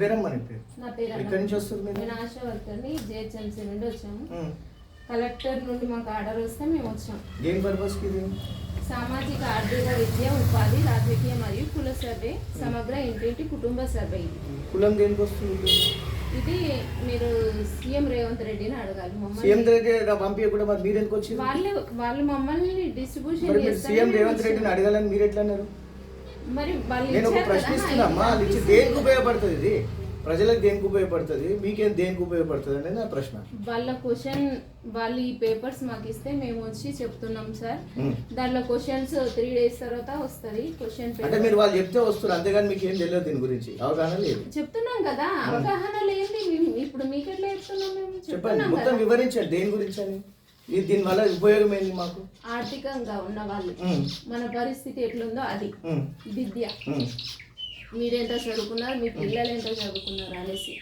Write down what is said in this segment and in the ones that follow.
పేరమ్మా నీ పేరు. నా పేరు ఎక్కడి. నుంచి వస్తారు మీరు? నేను ఆశా వర్కర్ని జిహెచ్ఎంసీ నుండి వచ్చాము. కలెక్టర్ నుండి మాకు ఆర్డర్ వస్తే మేము వచ్చాం. దేని పర్పస్కి ఇది? సామాజిక ఆర్థిక విద్య ఉపాధి రాజకీయ మరియు కుల సర్వే సమగ్ర ఇంటింటి కుటుంబ సర్వే ఇది. కులం దేనికి వస్తుంది ఇది? మీరు సీఎం రేవంత్ రెడ్డిని అడగాలి. సీఎం మమ్మల్ని దగ్గర పంపించకుండా మరి మీరు ఎందుకు వచ్చింది? వాళ్ళు వాళ్ళు మమ్మల్ని డిస్ట్రిబ్యూషన్ సీఎం రేవంత్ రెడ్డిని అడగాలని మీరు ఎట్లా అన్నారు? నేను ఒక ఇచ్చారు ప్రశ్న కదా, ఇస్తున్నామ్మా వాళ్ళు ఇచ్చి దేనికి ఉపయోగపడుతుంది ఇది? ప్రజలకు దేనికి ఉపయోగపడుతుంది? మీకేం దేనికి ఉపయోగపడుతుంది అనేది నా ప్రశ్న. వాళ్ళ క్వశ్చన్ వాళ్ళు ఈ పేపర్స్ మాకు ఇస్తే మేము వచ్చి చెప్తున్నాం సార్. దాంట్లో క్వశ్చన్స్ త్రీ డేస్ తర్వాత వస్తుంది క్వశ్చన్ అంటే మీరు వాళ్ళు చెప్తే వస్తారు అంతేగాని మీకు ఏం తెలియదు దీని గురించి. అవగాహన లేదు. చెప్తున్నాం కదా అవగాహన మేము ఇప్పుడు మీకు ఎట్లా చెప్తున్నాం మేము? చెప్పండి మొత్తం వివరించండి దేని గురించి అని. ఇది దీని వల్ల ఉపయోగం ఏంది మాకు ఆర్థికంగా ఉన్న వాళ్ళు. మన పరిస్థితి ఎట్లుందో అది. విద్య. మీరెంత చదువుకున్నారు మీ పిల్లలు ఎంత చదువుకున్నారు అనేసి.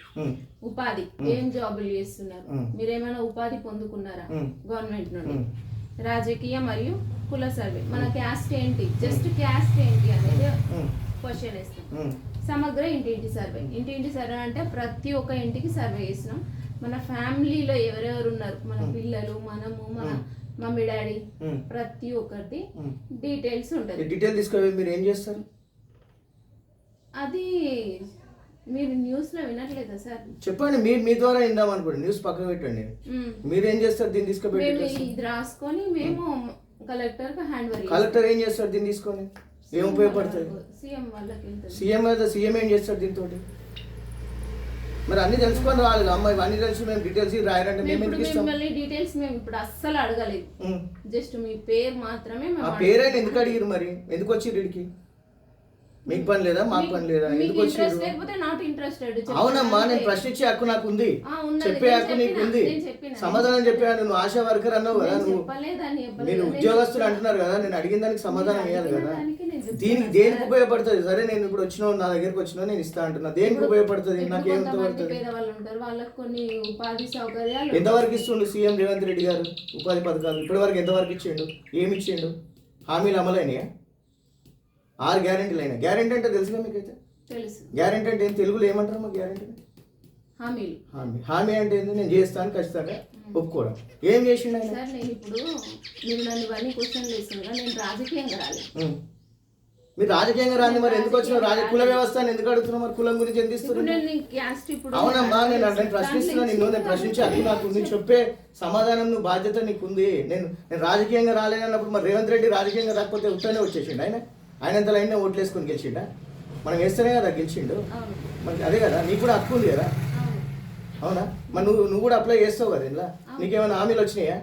ఉపాధి ఏం జాబులు చేస్తున్నారు. మీరేమైనా ఉపాధి పొందుకున్నారా. గవర్నమెంట్ నుండి. రాజకీయ మరియు కుల సర్వే మన క్యాస్ట్ ఏంటి జస్ట్ క్యాస్ట్ ఏంటి అనేది. క్వశ్చన్ వేస్తాం. సమగ్ర ఇంటింటి సర్వే ఇంటింటి సర్వే అంటే ప్రతి ఒక్క ఇంటికి సర్వే చేసినాం మన ఫ్యామిలీలో ఎవరెవరు ఉన్నారు? మన పిల్లలు మనము మన మమ్మీ డాడీ. ప్రతి ఒక్కటి. డీటెయిల్స్ ఉంటుంది డీటెయిల్ తీసుకొని మీరు ఏం చేస్తారు? అది మీరు న్యూస్లో వినట్లేదా సార్? చెప్పండి మీ మీ ద్వారా విందాం అనుకోండి న్యూస్ పక్కన పెట్టండి. మీరు ఏం చేస్తారు దీన్ని తీసుకుపెట్టి ఇది రాసుకొని మేము కలెక్టర్కి హ్యాండ్ కలెక్టర్ ఏం చేస్తారు దీన్ని తీసుకొని? ఏం ఉపయోగపడుతుంది సీఎం వాళ్ళకి సీఎం అయితే సీఎం ఏం చేస్తాడు దీంతో మరి అన్ని తెలుసుకొని రాలేదు. అమ్మాయి అన్ని తెలుసు మేము డీటెయిల్స్ రాయాలంటే మేము ఇప్పుడు మిమ్మల్ని డీటెయిల్స్ మేము ఇప్పుడు అస్సలు అడగలేదు. జస్ట్ మీ పేరు మాత్రమే ఆ. పేరైనా ఎందుకు అడిగిరు మరి? ఎందుకు వచ్చి ఇడికి మీకు పని లేదా? మాకు పని లేదా? ఎందుకు వచ్చి లేకపోతే నాట్ ఇంట్రెస్టెడ్ అవునమ్మా నేను ప్రశ్నించే హక్కు నాకు ఉంది. చెప్పే హక్కు నీకు ఉంది. సమాధానం చెప్పాను. నువ్వు ఆశా వర్కర్ అన్నావు కదా నువ్వు. మీరు నేను ఉద్యోగస్తులు. అంటున్నారు కదా నేను అడిగిన దానికి సమాధానం ఇవ్వాలి కదా. చెప్తున్నా దీనికి ఉపయోగపడుతుంది? సరే నేను ఇప్పుడు వచ్చిన నా దగ్గరికి వచ్చినా నేను ఇస్తా అంటున్నా. దేనికి ఉపయోగపడుతుంది? నాకేం కొంతమంది ఉపయోగపడుతుంది? వాళ్ళకి కొన్ని ఉపాధి సౌకర్యాలు ఎంతవరకు ఇస్తుండు సీఎం రేవంత్ రెడ్డి గారు ఉపాధి పథకాలు? ఇప్పటి వరకు ఎంతవరకు ఇచ్చిండు? ఏమి ఇచ్చిండు? హామీలు అమలైనయా? ఆరు గ్యారెంటీలు అయినా గ్యారెంటీ అంటే తెలుసుగా మీకైతే? తెలుసు. గ్యారెంటీ అంటే ఏం? తెలుగులో ఏమంటారు మా గ్యారెంటీ? హామీలు. హామీ. హామీ అంటే ఏంది? నేను చేస్తాను ఖచ్చితంగా ఒప్పుకోవడం. ఏం చేసిండు సార్ నేను ఇప్పుడు మీరు నన్ను ఇవన్నీ క్వశ్చన్లు వేస్తున్నా నేను రాజకీయంగా రాలేదు. మీరు రాజకీయంగా రాని మరి ఎందుకు వచ్చిన రాజ కుల వ్యవస్థ ఎందుకు అడుగుతున్నావు మరి కులం గురించి ఎందుకు ఇస్తున్నారు? నేను అవునమ్మా నేను నేను ప్రశ్నిస్తున్నా నిన్ను నేను ప్రశ్నించే హక్కు నాకు ఉంది. చెప్పే సమాధానం నువ్వు బాధ్యత నీకు ఉంది నేను నేను రాజకీయంగా రాలేనప్పుడు మరి రేవంత్ రెడ్డి రాజకీయంగా రాకపోతే ఉత్తనే వచ్చేసిండు ఆయన. ఆయన ఎంత లైన్ ఓట్లు వేసుకొని గెలిచిండా? మనం వేస్తేనే కదా గెలిచిండు. మరి అదే కదా నీకు కూడా హక్కు ఉంది కదా. అవును. మరి నువ్వు నువ్వు కూడా అప్లై చేస్తావు కదా ఇలా నీకేమైనా హామీలు వచ్చినాయా?